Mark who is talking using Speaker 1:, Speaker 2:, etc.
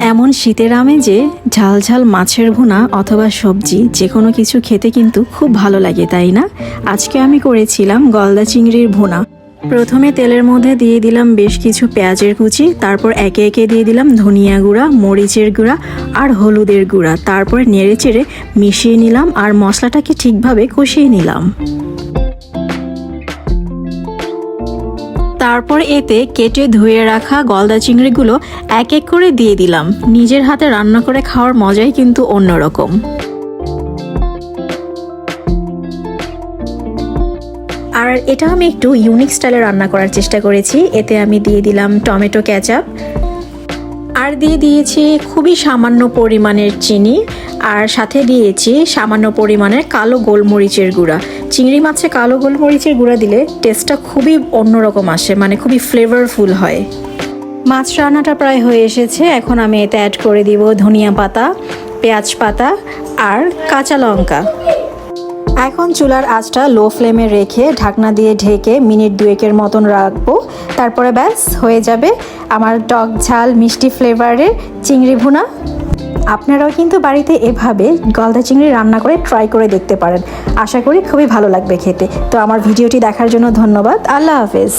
Speaker 1: এমন শীতের আমেজে ঝাল ঝাল মাছের ভুনা অথবা সবজি যে কোনো কিছু খেতে কিন্তু খুব ভালো লাগে, তাই না? আজকে আমি করেছিলাম গলদা চিংড়ির ভুনা। প্রথমে তেলের মধ্যে দিয়ে দিলাম বেশ কিছু পেঁয়াজের কুচি, তারপর একে একে দিয়ে দিলাম ধনিয়া গুঁড়া, মরিচের গুঁড়া আর হলুদের গুঁড়া। তারপর নেড়ে চেড়ে মিশিয়ে নিলাম আর মশলাটাকে ঠিকভাবে কষিয়ে নিলাম। তারপর এতে কেটে ধুয়ে রাখা গলদা চিংড়িগুলো এক এক করে দিয়ে দিলাম। নিজের হাতে রান্না করে খাওয়ার মজাই কিন্তু অন্যরকম। আর এটা আমি একটু ইউনিক স্টাইলে রান্না করার চেষ্টা করেছি। এতে আমি দিয়ে দিলাম টমেটো ক্যাচাপ আর দিয়ে দিয়েছি খুবই সামান্য পরিমাণের চিনি। আর সাথে দিয়েছি সামান্য পরিমাণের কালো গোলমরিচের গুঁড়া। চিংড়ি মাছে কালো গোলমরিচের গুঁড়া দিলে টেস্টটা খুবই অন্যরকম আসে মানে খুবই ফ্লেভারফুল হয়। মাছ রান্নাটা প্রায় হয়ে এসেছে, এখন আমি এতে অ্যাড করে দিব ধনিয়া পাতা, পেঁয়াজ পাতা আর কাঁচা লঙ্কা। এখন চুলার আঁচটা লো ফ্লেমে রেখে ঢাকনা দিয়ে ঢেকে মিনিট দুয়েকের মতন রাখব। তারপরে ব্যাস, হয়ে যাবে আমার টক ঝাল মিষ্টি ফ্লেভারের চিংড়ি ভুনা। আপনারাও কিন্তু বাড়িতে এভাবে গলদা চিংড়ি রান্না করে ট্রাই করে দেখতে পারেন। আশা করি খুবই ভালো লাগবে খেতে। তো আমার ভিডিওটি দেখার জন্য ধন্যবাদ। আল্লাহ হাফেজ।